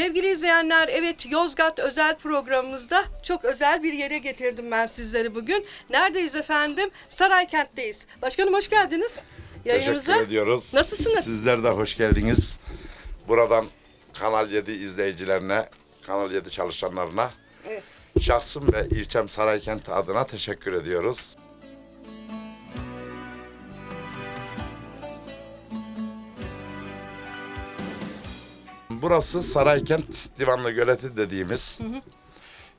Sevgili izleyenler, evet Yozgat özel programımızda çok özel bir yere getirdim ben sizleri bugün. Neredeyiz efendim? Saraykent'teyiz. Başkanım hoş geldiniz yayınımıza. Teşekkür ediyoruz. Nasılsınız? Sizler de hoş geldiniz. Buradan Kanal 7 izleyicilerine, Kanal 7 çalışanlarına, Evet. şahsım ve ilçem Saraykent adına teşekkür ediyoruz. Burası Saraykent Divanlı Göleti dediğimiz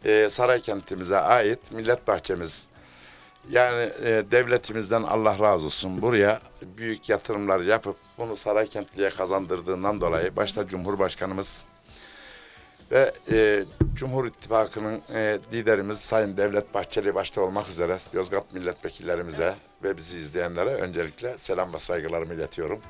e, Saraykent'imize ait millet bahçemiz. Yani e, devletimizden Allah razı olsun buraya büyük yatırımlar yapıp bunu Saraykentli'ye kazandırdığından dolayı başta Cumhurbaşkanımız ve e, Cumhur İttifakı'nın e, liderimiz Sayın Devlet Bahçeli başta olmak üzere Yozgat milletvekillerimize ve bizi izleyenlere öncelikle selam ve saygılarımı iletiyorum.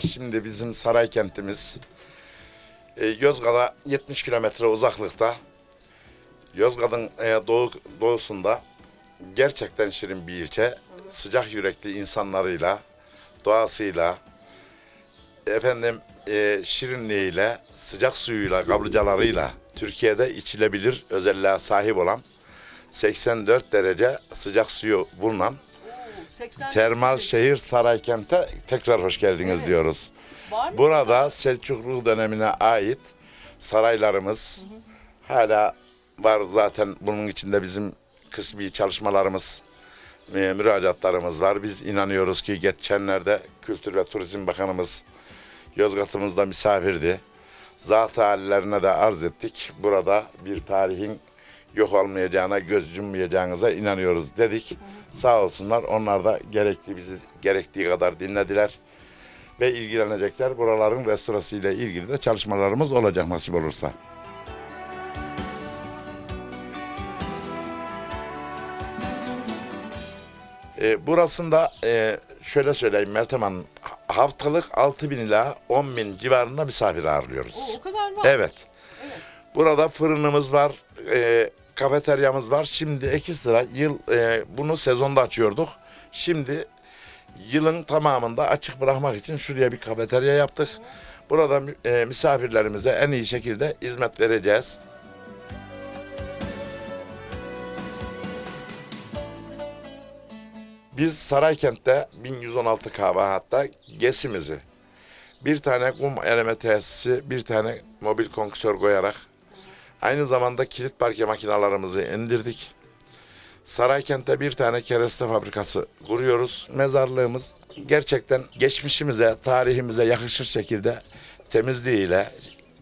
Şimdi bizim saray kentimiz e, Yozgat'a 70 kilometre uzaklıkta. Yozgat'ın e, doğu, doğusunda gerçekten şirin bir ilçe. Sıcak yürekli insanlarıyla, doğasıyla, efendim e, şirinliğiyle, sıcak suyuyla, kaplıcalarıyla Türkiye'de içilebilir özelliğe sahip olan 84 derece sıcak suyu bulunan 80 termal şehir Saraykent'e tekrar hoş geldiniz Evet. diyoruz. Var mı? Burada Selçuklu dönemine ait saraylarımız hala var zaten bunun içinde bizim kısmi çalışmalarımız, e, müracaatlarımız var. Biz inanıyoruz ki geçenlerde Kültür ve Turizm Bakanımız Yozgat'ımızda misafirdi. Zat hallerine de arz ettik. Burada bir tarihin yok olmayacağına, göz yummayacağınıza inanıyoruz dedik. Sağ olsunlar onlar da gerekli bizi gerektiği kadar dinlediler ve ilgilenecekler. Buraların restorası ile ilgili de çalışmalarımız olacak nasip olursa. E, burasında e, şöyle söyleyeyim Meltem Hanım, ha- haftalık 6 bin ila 10 bin civarında misafir ağırlıyoruz. Oo, o kadar var. Evet. Burada fırınımız var, e, kafeteryamız var. Şimdi iki sıra yıl e, bunu sezonda açıyorduk. Şimdi yılın tamamında açık bırakmak için şuraya bir kafeterya yaptık. Burada e, misafirlerimize en iyi şekilde hizmet vereceğiz. Biz Saraykent'te 1116 kahve hatta GES'imizi bir tane kum eleme tesisi, bir tane mobil konksör koyarak aynı zamanda kilit parke makinalarımızı indirdik. Saraykent'te bir tane kereste fabrikası kuruyoruz. Mezarlığımız gerçekten geçmişimize, tarihimize yakışır şekilde temizliğiyle,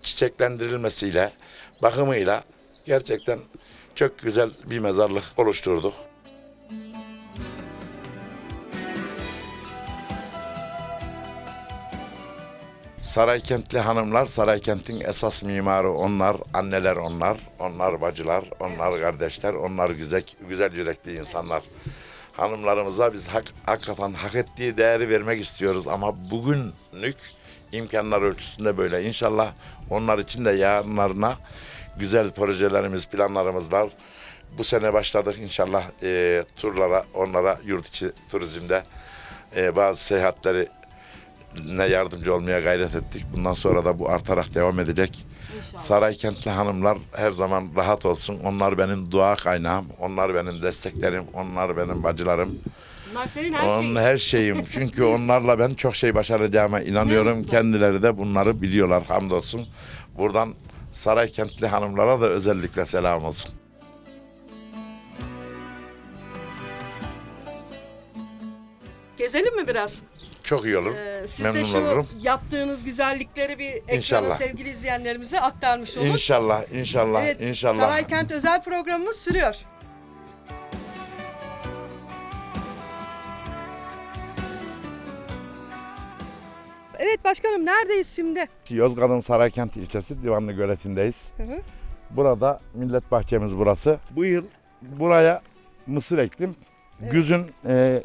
çiçeklendirilmesiyle, bakımıyla gerçekten çok güzel bir mezarlık oluşturduk. Saraykentli hanımlar, Saraykent'in esas mimarı onlar, anneler onlar, onlar bacılar, onlar kardeşler, onlar güzel, güzel yürekli insanlar. Hanımlarımıza biz hak, hakikaten hak ettiği değeri vermek istiyoruz ama bugünlük imkanlar ölçüsünde böyle. İnşallah onlar için de yarınlarına güzel projelerimiz, planlarımız var. Bu sene başladık inşallah e, turlara, onlara yurt içi turizmde e, bazı seyahatleri ne yardımcı olmaya gayret ettik. Bundan sonra da bu artarak devam edecek. İnşallah. Saraykentli hanımlar her zaman rahat olsun. Onlar benim dua kaynağım. Onlar benim desteklerim. Onlar benim bacılarım. Bunlar senin her Onun şeyin. her şeyim. Çünkü onlarla ben çok şey başaracağıma inanıyorum. Kendileri de bunları biliyorlar hamdolsun. Buradan Saraykentli hanımlara da özellikle selam olsun. Gezelim mi biraz? Çok iyi olur. Ee, siz de Memnun şu olurum. yaptığınız güzellikleri bir ekrana İnşallah. sevgili izleyenlerimize aktarmış olun. İnşallah, inşallah, Evet, inşallah. Saraykent özel programımız sürüyor. Evet başkanım neredeyiz şimdi? Yozgat'ın Saraykent ilçesi Divanlı Göleti'ndeyiz. Hı hı. Burada millet bahçemiz burası. Bu yıl buraya mısır ektim. Güzün e,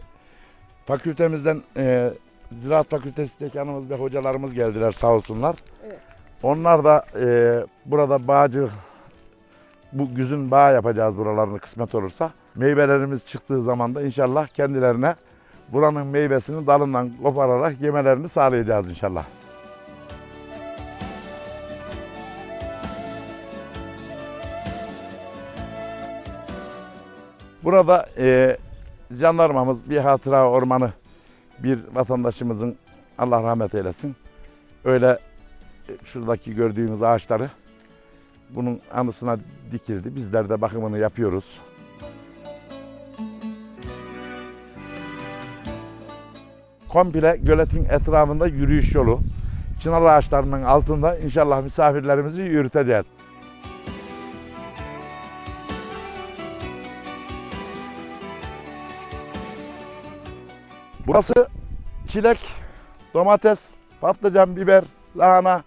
fakültemizden e, Ziraat Fakültesi dekanımız ve hocalarımız geldiler sağ olsunlar. Evet. Onlar da e, burada bağcı bu güzün bağ yapacağız buralarını kısmet olursa. Meyvelerimiz çıktığı zaman da inşallah kendilerine buranın meyvesini dalından kopararak yemelerini sağlayacağız inşallah. Burada e, jandarmamız bir hatıra ormanı bir vatandaşımızın Allah rahmet eylesin. Öyle e, şuradaki gördüğünüz ağaçları bunun anısına dikildi. Bizler de bakımını yapıyoruz. Komple göletin etrafında yürüyüş yolu. Çınar ağaçlarının altında inşallah misafirlerimizi yürüteceğiz. Burası çilek, domates, patlıcan, biber, lahana,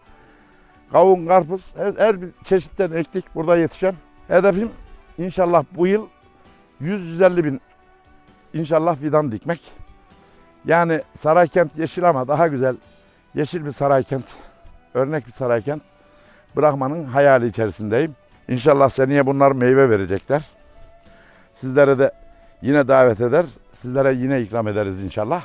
kavun, karpuz her, her bir çeşitten ektik burada yetişen. Hedefim inşallah bu yıl 100-150 bin inşallah fidan dikmek. Yani Saraykent yeşil ama daha güzel yeşil bir Saraykent, örnek bir Saraykent bırakmanın hayali içerisindeyim. İnşallah seneye bunlar meyve verecekler. Sizlere de yine davet eder, sizlere yine ikram ederiz inşallah.